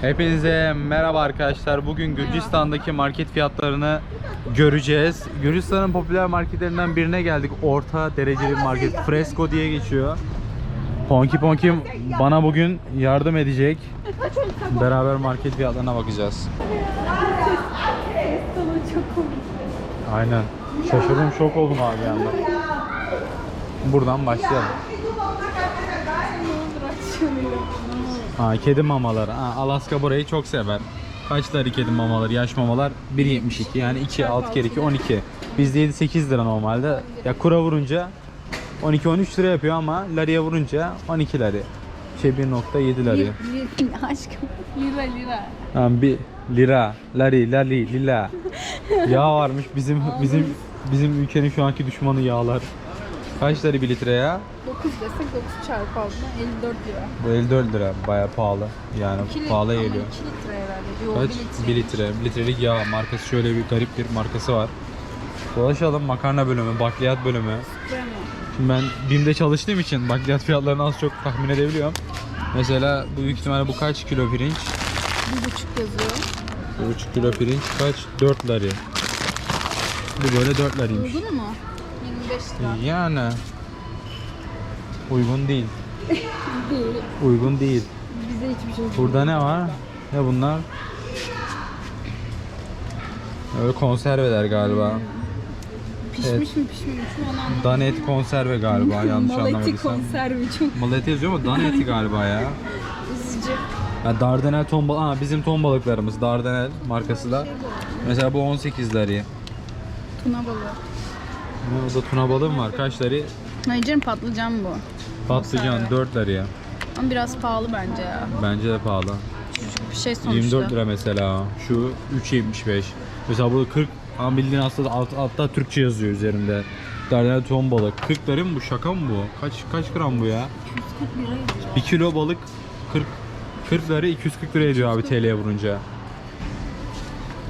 Hepinize merhaba arkadaşlar. Bugün Gürcistan'daki market fiyatlarını göreceğiz. Gürcistan'ın popüler marketlerinden birine geldik. Orta dereceli market. Fresco diye geçiyor. Ponki Ponkim bana bugün yardım edecek. Beraber market fiyatlarına bakacağız. Aynen. Şaşırdım, şok oldum abi bir anda. Buradan başlayalım. Ha, kedi mamaları. Ha, Alaska burayı çok sever. Kaçları kedi mamaları, yaş mamalar? 1.72 yani 2, 6 kere 2, 12. Bizde 7-8 lira normalde. Ya kura vurunca 12-13 lira yapıyor ama lariye vurunca 12 lari. Şey 1.7 lari. Aşkım lira lira. Ha, bir lira, lari, lali, lila. Yağ varmış bizim bizim bizim ülkenin şu anki düşmanı yağlar. Kaç lira bir litre ya? 9 desek 9 çarpı altına 54 lira. Bu 54 lira bayağı pahalı. Yani pahalı ama geliyor. 2 litre herhalde. Yok, Kaç? 1 litre. 1 litrelik yağ markası şöyle bir garip bir markası var. Dolaşalım makarna bölümü, bakliyat bölümü. Krema. Şimdi ben BİM'de çalıştığım için bakliyat fiyatlarını az çok tahmin edebiliyorum. Mesela bu büyük ihtimalle bu kaç kilo pirinç? 1,5 yazıyor. 1,5 kilo pirinç kaç? 4 lari. Bu böyle 4 lariymiş. Uygun mu? 25 lira. Yani uygun değil. Değil. Uygun değil. Bize hiçbir şey Burada ne var? Ne bunlar? Öyle konserveler galiba. Pişmiş mi pişmemiş mi onu anlamadım. Dan eti konserve galiba yanlış Mal eti anlamadıysam. konserve çok Mal eti yazıyor ama dan eti galiba ya. üzücü. ya Dardanel ton balığı, bizim ton balıklarımız Dardanel markası da. Mesela bu 18 lari. Tuna balığı. Burada tuna balığı mı var? Kaç lari? Hayır canım patlıcan bu. Patlıcan Konserve. 4 lariye. Ama biraz pahalı bence ya. Bence de pahalı. Küçük bir şey sonuçta. 24 lira mesela. Şu 3.75. Mesela bu 40 ama bildiğin aslında alt, altta Türkçe yazıyor üzerinde. Dardanel ton balık. 40 lira mı bu? Şaka mı bu? Kaç kaç gram bu ya? 140 lira yazıyor. 1 kilo balık 40 40 lira 240 lira ediyor abi TL'ye vurunca.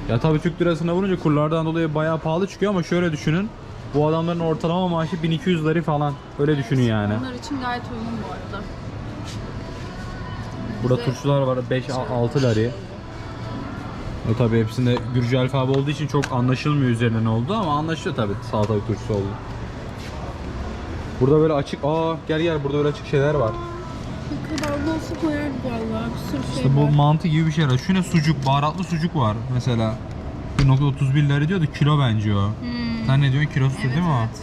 Ya tabii Türk lirasına vurunca kurlardan dolayı bayağı pahalı çıkıyor ama şöyle düşünün. Bu adamların ortalama maaşı 1200 lira falan. Öyle düşünün yani. Onlar için gayet uygun bu arada. Burada turşular var 5-6 lari. E tabii hepsinde Gürcü alfabe olduğu için çok anlaşılmıyor üzerine ne oldu ama anlaşılıyor tabii salatalık turşusu oldu. Burada böyle açık, aa gel gel burada böyle açık şeyler var. Ne kadar da olsa koyardık valla. Bir sürü şey İşte bu var. mantı gibi bir şey var. Şu ne sucuk, baharatlı sucuk var mesela. 1.31 lira diyor da kilo bence o. Hmm. Sen ne diyorsun kilosu Evet, değil mi o? evet.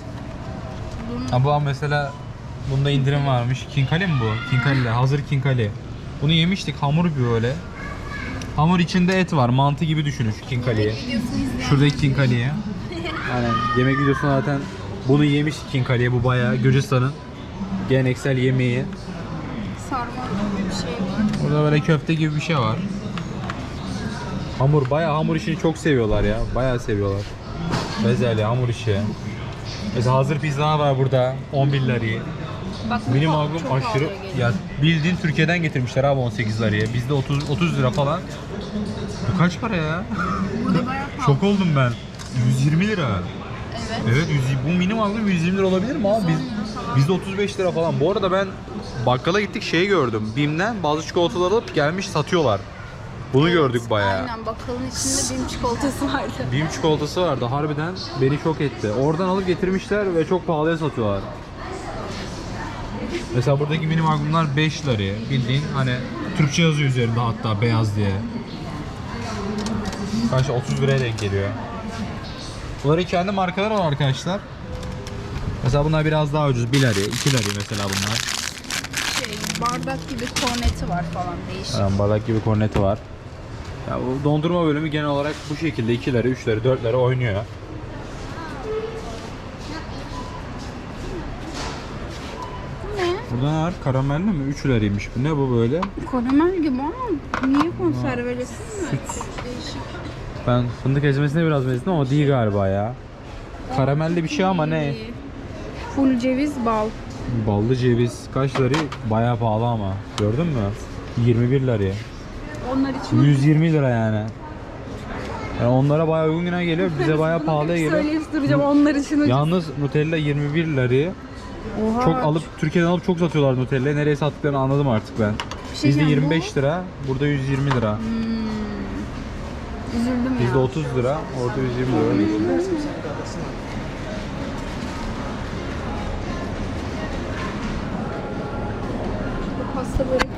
Bunun Ha bu an mesela bunda indirim varmış. Kinkali mi bu? Kinkali, hazır kinkali. Bunu yemiştik hamur bir böyle. Hamur içinde et var. Mantı gibi düşünün şu kinkaliyi. Şuradaki kinkaliyi. Aynen. Yemek videosunda zaten bunu yemiş kinkaliye. Bu bayağı Gürcistan'ın geleneksel yemeği. sarma gibi bir şey var. Burada böyle köfte gibi bir şey var. Hamur, bayağı hamur işini çok seviyorlar ya. Bayağı seviyorlar. Bezelye, hamur işi. Mesela hazır pizza var burada. 11 lari. Bak bu Benim pahalı, algım çok aşırı pahalıya geliyor. ya bildiğin Türkiye'den getirmişler abi 18 liraya. Bizde 30 30 lira falan. Bu kaç para ya? Burada bayağı pahalı. Şok oldum ben. 120 lira. Evet. Evet 100, bu minimum algım 120 lira olabilir mi abi? Biz, bizde 35 lira falan. Bu arada ben bakkala gittik şeyi gördüm. Bim'den bazı çikolatalar alıp gelmiş satıyorlar. Bunu gördük bayağı. Aynen bakkalın içinde bim çikolatası vardı. Bim çikolatası vardı. Harbiden beni şok etti. Oradan alıp getirmişler ve çok pahalıya satıyorlar. Mesela buradaki mini magnumlar 5 lira. Bildiğin hani Türkçe yazıyor üzerinde hatta beyaz diye. Kaç 30 liraya denk geliyor. Bunların kendi markaları var arkadaşlar. Mesela bunlar biraz daha ucuz. 1 lira, 2 lira mesela bunlar. Şey, bardak gibi korneti var falan değişik. Yani bardak gibi korneti var. Ya bu dondurma bölümü genel olarak bu şekilde 2 lira, 3 lira, 4 lira oynuyor. Bu ne? Burada ne var? Karamelli mi? 3 liraymış bu. Ne bu böyle? Karamel gibi ama niye konservelesin mi? Değişik. Ben fındık ezmesine biraz benzedim ama değil galiba ya. Karamelli bir şey ama ne? Full ceviz bal. Ballı ceviz. Kaç lira? Bayağı pahalı ama. Gördün mü? 21 liraya. Onlar için 120 lira yani. Yani onlara bayağı uygun güne geliyor. Bize bayağı pahalıya geliyor. Söyleyip duracağım onlar için ucuz. Yalnız Nutella 21 liraya. Oha. Çok alıp Türkiye'den alıp çok satıyorlar Nutella'yı. Nereye sattıklarını anladım artık ben. şey Bizde diyeceğim, 25 lira, burada 120 lira. Hmm. Üzüldüm Bizde ya. 30 lira, orada 120 lira. Pasta börek.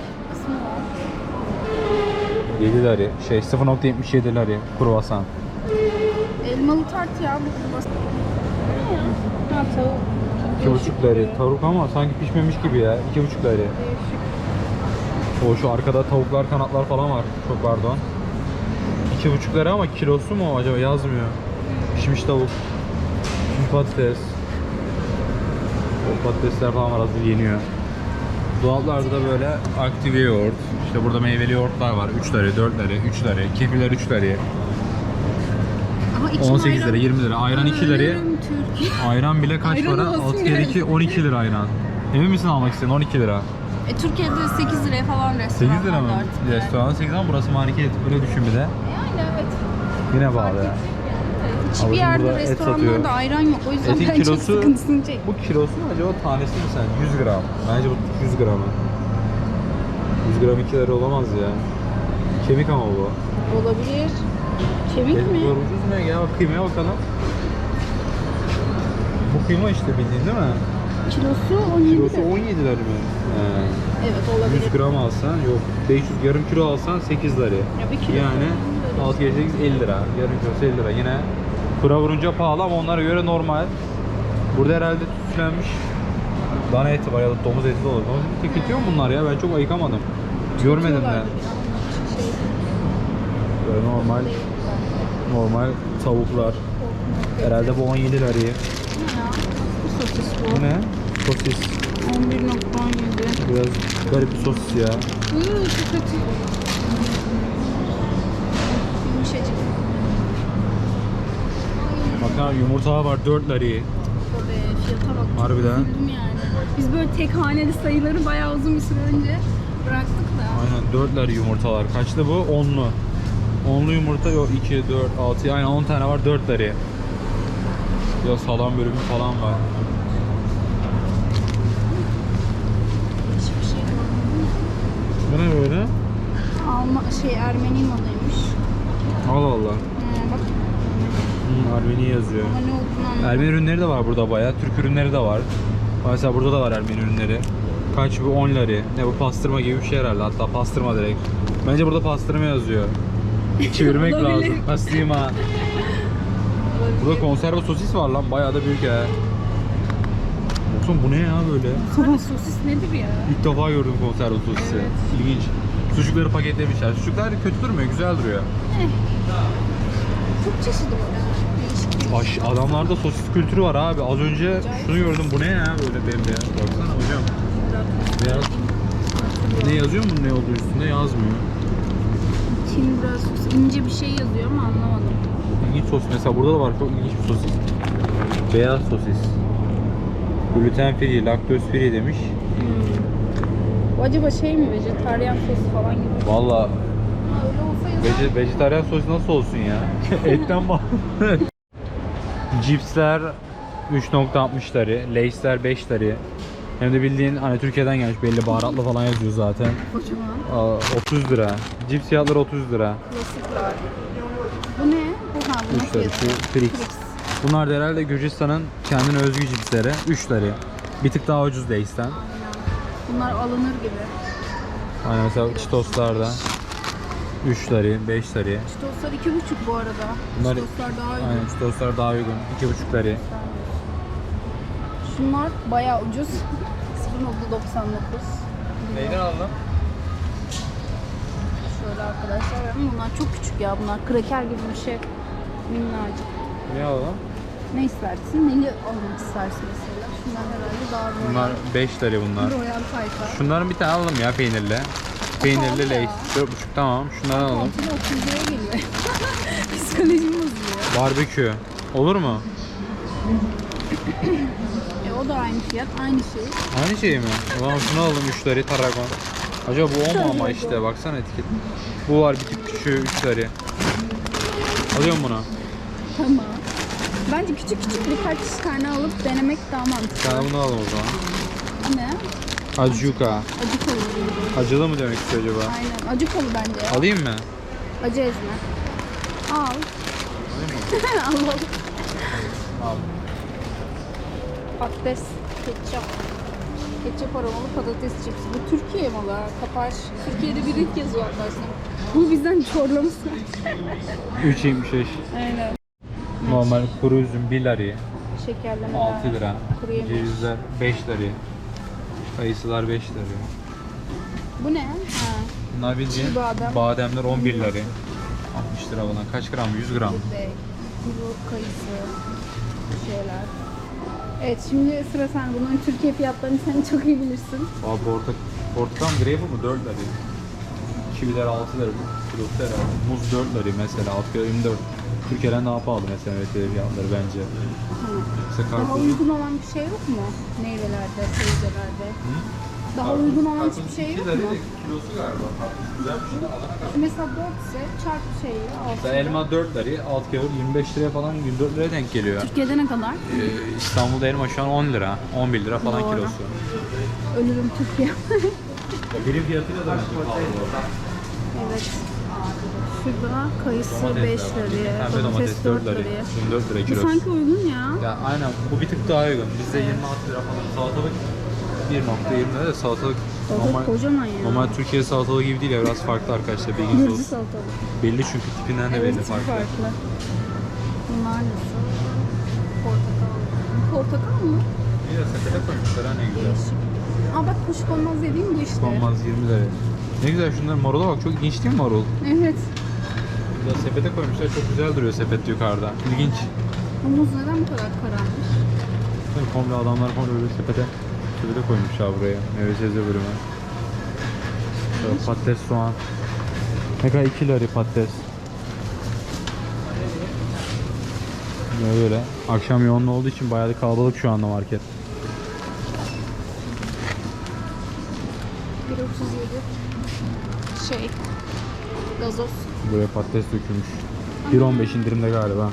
7 lira, şey 0.77 lira kruvasan. Elmalı tart ya bu kırmızı. Ne ya? Ha tavuk. 2,5 lira. Tavuk ama sanki pişmemiş gibi ya. 2,5 lira. Değişik. O şu arkada tavuklar, kanatlar falan var. Çok pardon. 2,5 lira ama kilosu mu acaba yazmıyor. Pişmiş tavuk. Pişmiş patates. O patatesler falan var hazır yeniyor. Dolaplarda da böyle aktive yoğurt. İşte burada meyveli yoğurtlar var. 3 lira, 4 lira, 3 lira. Kefirler 3 lira. Ama içim 18 lira, ayran. 20 lira. Ayran 2 lira. Ölürüm Türkiye. Ayran bile kaç Ayran para? olsun 6 kere 2, yani. 12 lira ayran. Emin misin almak istiyorsun? 12 lira. E, Türkiye'de 8 liraya falan 8 restoran lira mı? Restoran 8 ama burası market. Öyle düşün bir de. Yani evet. Yine bağlı ya. Evet, Ablacığım Hiçbir yerde et satıyor. restoranlarda ayran yok. O yüzden Etin ben çok kilosu- sıkıntısını çektim. Bu kilosu mu acaba tanesi mi sen? 100 gram. Bence bu 100 gramı. 100 gram 2 lira olamaz ya. Kemik ama bu. Olabilir. Kemik mi? Kemik ucuz mu ya? Bak kıymaya bakalım. Bu kıyma işte bildiğin değil mi? Kilosu 17 Kilosu lira. 17 lira mı? He. Evet olabilir. 100 gram alsan yok 500 yarım kilo alsan 8 lira. Ya bir kilo Yani falan 6 kere 8 50 lira. Yarım kilosu 50 lira. Yine kura vurunca pahalı ama onlara göre normal. Burada herhalde tütsülenmiş dana eti var ya da domuz eti de olur. Domuz eti tüketiyor mu bunlar ya? Ben çok ayıkamadım. Görmedim de. Böyle normal normal tavuklar. Herhalde bu 17 lira. ne ya? Bu sosis bu. Bu ne? Sosis. 11.17. Biraz garip bir sosis ya. Iıı çok kötü. Yumuşacık. Bakın yumurta var 4 lira. Bak. Harbiden. Üzüldüm yani. Biz böyle tek haneli sayıları bayağı uzun bir süre önce bıraktık da. Aynen 4 lira yumurtalar. Kaçtı bu? 10'lu. 10'lu yumurta yok 2, 4, 6, aynen 10 tane var 4 lira. Ya salam bölümü falan var. Hiçbir şey görmedim. Bu ne böyle? Alma şey Ermeni malıymış. Allah Allah. Ee, bak Hmm, Ermeni yazıyor. ama ne olduğunu anlamadım. Ermeni ürünleri de var burada bayağı. Türk ürünleri de var. Mesela burada da var Ermeni ürünleri. Kaç bu 10 lira. Ne bu pastırma gibi bir şey herhalde. Hatta pastırma direkt. Bence burada pastırma yazıyor. Çevirmek lazım. Pastırma. Burada konserve sosis var lan. Bayağı da büyük ha. Baksana bu ne ya böyle? Sana sosis nedir ya? İlk defa gördüm konserve sosisi. Evet. İlginç. Sucukları paketlemişler. Sucuklar kötü durmuyor, güzel duruyor. Çok çeşitli var. Değişik değişik. Aş, adamlarda sosis kültürü var abi. Az önce şunu gördüm. Bu ne ya böyle bembeyaz. Baksana hocam. Beyaz. Ne yazıyor mu ne olduğu üstünde yazmıyor. Çin biraz sos- ince bir şey yazıyor ama anlamadım. İlginç sos. Mesela burada da var çok ilginç bir sosis. Beyaz sosis. Gluten free, laktoz free demiş. Hmm. Bu acaba şey mi? Vejetaryen sosu falan gibi. Valla öyle olsa yazar. Vejetaryen sosis nasıl olsun ya? Etten bağlı. Cipsler 3.60 lira, Lay'sler 5 lira. Hem de bildiğin hani Türkiye'den gelmiş belli baharatlı falan yazıyor zaten. Kocaman. Aa, 30 lira. Cips fiyatları 30 lira. Klasikler. Bu ne? Bu ha bunun 3 lira. fiyatı. Şu Frix. Bunlar da herhalde Gürcistan'ın kendine özgü cipsleri. 3 lira. Bir tık daha ucuz Lay's'ten. Bunlar alınır gibi. Hani mesela Cheetos'larda 3 lira, 5 lira. Çitoslar iki buçuk bu arada. Bunlar- Çitoslar daha uygun. Aynen Cheetos'lar daha uygun. 2,5 lira. Şunlar bayağı ucuz. 0.99. Neyden aldın? Şöyle arkadaşlar. Ama bunlar çok küçük ya. Bunlar kraker gibi bir şey. Minnacık. Ne aldın? Ne istersin? Neli almak istersin mesela? Şunlar herhalde daha royal. Bunlar 5 lira bunlar. Royal tayfa. Şunların bir tane alalım ya peynirli. Peynirli. Lays. 4,5 tamam. Şunları alalım. Komple 30 liraya geliyor. Psikolojim bozuluyor. Barbekü. Olur mu? E o da aynı fiyat, aynı şey. Aynı şey mi? Zaman şunu alalım 3 lira Tarragon. Acaba bu o mu ama işte baksana etiket. Bu var bir tık küçüğü 3 lira. Alıyorum bunu. Tamam. Bence küçük küçük birkaç tane alıp denemek daha mantıklı. tane bunu alalım o zaman. Ne? Acuka. Acı kolu. Acılı mı demek istiyor acaba? Aynen. Acı kolu bence. Alayım mı? Acı ezme. Al. al al. Al. Patates, ketçap. Ketçap aromalı patates çipsi. Bu Türkiye malı ha. Kapaş. Türkiye'de bir ilk yazıyor arkadaşlar. Bu bizden çorlamışsın. 3.75. Aynen. Normal kuru üzüm 1 lira. Şekerleme. 6 lira. Kuru yemiş. Cevizler 5 lira. Kayısılar 5 lira. Bu ne? Ha. Bunlar bildiğin Çiğ badem. bademler 11 lira. 60 lira falan. Kaç gram? 100 gram. Bebek, kuru kayısı, şeyler. Evet şimdi sıra sen. Bunların Türkiye fiyatlarını sen çok iyi bilirsin. Aa, portak portakal? Greyfurt mu? 4 lira. Kiviler 6 lira. Kilosu herhalde. Muz 4 lira mesela. 6 kilo 24. Türkiye'den daha pahalı mesela evet fiyatları bence. Tamam. Mesela karpuz. uygun olan bir şey yok mu? Meyvelerde, sebzelerde. Daha uygun olan hiçbir şey yok mu? Kilosu galiba. Güzel bir şey de alana kadar. Mesela 4 ise çarp şeyi Mesela elma 4 lira, 6 kilo 25 liraya falan 24 liraya denk geliyor. Türkiye'de ne kadar? Ee, İstanbul'da elma şu an 10 lira, 11 lira falan Doğru. kilosu. Ölürüm Türkiye. Birim fiyatıyla da pahalı arada. evet. Şurada kayısı 5 Domatesler var. liraya, Pembe domates 4 domates 4 lira, liraya. 24 lira Bu kilosu. sanki uygun ya. Ya aynen bu bir tık daha uygun. Bizde 26 lira falan salatalık 1.20 lira da salatalık normal, Salatalık kocaman ya. normal Türkiye salatalığı gibi değil ya biraz farklı arkadaşlar bilginiz Gürcü olsun. salatalık. Belli çünkü tipinden de Evet, belli tipi farklı. farklı. Bunlar nasıl? Portakal. Portakal mı? İyi de sepete koymuşlar ha ne güzel. Değişik. Aa bak kuşkonmaz dediğim bu işte. Olmaz 20 lira. Ne güzel şunların marula bak çok ilginç değil mi marul? Evet. Ya sepete koymuşlar çok güzel duruyor sepet yukarıda. İlginç. Muz neden bu kadar karanmış? Tabii komple adamlar komple böyle sepete sepete koymuşlar buraya. Meyve sebze bölümü. Şöyle patates, soğan. Ne kadar 2 lira patates. Böyle. Akşam yoğunluğu olduğu için bayağı kalabalık şu anda market. 1.37 Şey Gazoz Buraya patates dökülmüş. 1.15 indirimde galiba.